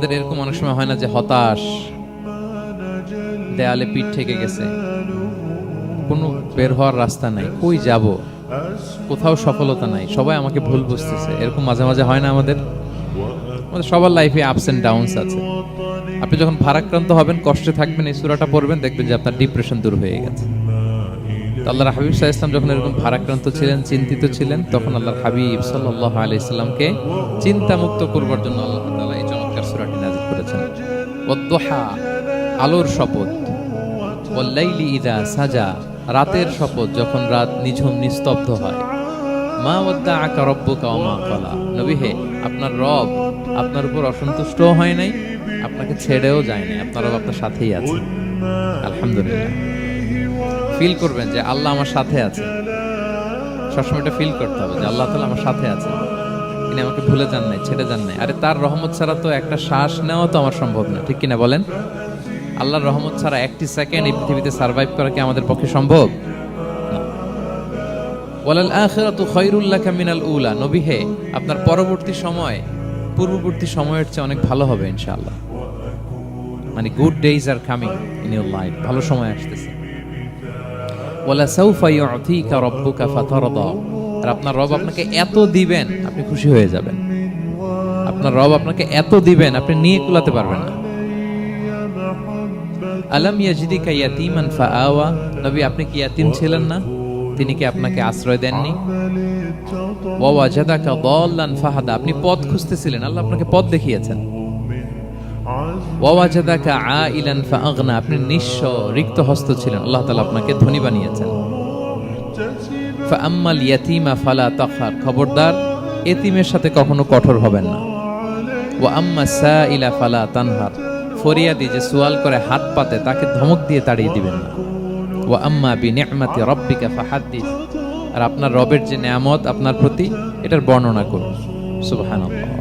আমাদের এরকম অনেক সময় হয় না যে হতাশ, দেয়ালে পিঠ থেকে গেছে। কোনো বের হওয়ার রাস্তা নাই। কই যাব? কোথাও সফলতা নাই। সবাই আমাকে ভুল বুঝতেছে। এরকম মাঝে মাঝে হয় না আমাদের? আমাদের সবার লাইফে আপস এন্ড ডাউনস আছে। আপনি যখন ভারাক্রান্ত হবেন, কষ্টে থাকবেন, এই সুরাটা পড়বেন, দেখবেন যে আপনার ডিপ্রেশন দূর হয়ে গেছে। তো আল্লাহর হাবিব সাহা ইসলাম যখন এরকম ভারাক্রান্ত ছিলেন, চিন্তিত ছিলেন, তখন আল্লাহর হাবিব সাল্লাহ আলি ইসলামকে চিন্তামুক্ত করবার জন্য আল্লাহ ওদ্দোহা আলোর শপথ। ওয়াল্লাইলি ইদা সাজা, রাতের শপথ যখন রাত নিঝুম নিস্তব্ধ হয়। মা ওদ্দা আকা রব্বুকা ওমা কলা নবী হে, আপনার রব আপনার উপর অসন্তুষ্টও হয় নাই, আপনাকে ছেড়েও যায় নাই, আপনার রব আপনার সাথেই আছে। আলহামদুলিল্লাহ। ফিল করবেন যে আল্লাহ আমার সাথে আছে। সবসময় এটা ফিল করতে হবে যে আল্লাহ তালা আমার সাথে আছে। তিনি আমাকে ভুলে যান নাই, ছেড়ে যান নাই। আরে তার রহমত ছাড়া তো একটা শ্বাস নেওয়া তো আমার সম্ভব না। ঠিক কিনা বলেন? আল্লাহর রহমত ছাড়া একটি সেকেন্ড এই পৃথিবীতে সার্ভাইভ করা কি আমাদের পক্ষে সম্ভব। ওয়ালাল আখিরাতু খায়রুল লাকা মিনাল উলা। নবী আপনার পরবর্তী সময়, পূর্ববর্তী সময়ের চেয়ে অনেক ভালো হবে ইনশাআল্লাহ। মানে good days are coming in your life ভালো সময় আসতেছে। ওয়ালা সাউফা ইউতিকা রাব্বুকা ফাতারদা। আর আপনার রব আপনাকে এত দিবেন, আপনি খুশি হয়ে যাবেন। আপনার রব আপনাকে এত দিবেন, আপনি নিয়ে কুলাতে পারবেন না। ইয়াজিদিকা ইয়াতিমান ফাআওয়া? নবী, আপনি কি ইয়াতিম ছিলেন না? তিনি কি আপনাকে আশ্রয় দেননি? ওয়া ওয়াজাদাকা দাল্লান ফাহাদা। আপনি পথ খুঁজতেছিলেন, আল্লাহ আপনাকে পথ দেখিয়েছেন। ওয়া ওয়াজাদাকা আইলান ফাআগনা। আপনি নিঃস্ব রিক্ত হস্ত ছিলেন, আল্লাহ তাআলা আপনাকে ধনী বানিয়েছেন। ফালা খবরদার, এতিমের সাথে কখনো কঠোর হবেন না। ওয়া আম্মা সাইলা ফালা তানহার ফরিয়াদি যে সুয়াল করে হাত পাতে, তাকে ধমক দিয়ে তাড়িয়ে দিবেন না। ওয়া আম্মা বি নি'মাতি রাব্বিকা ফাহাদ্দিস আর আপনার রবের যে নেয়ামত আপনার প্রতি, এটার বর্ণনা করুন। শুভ সুবহানাল্লাহ।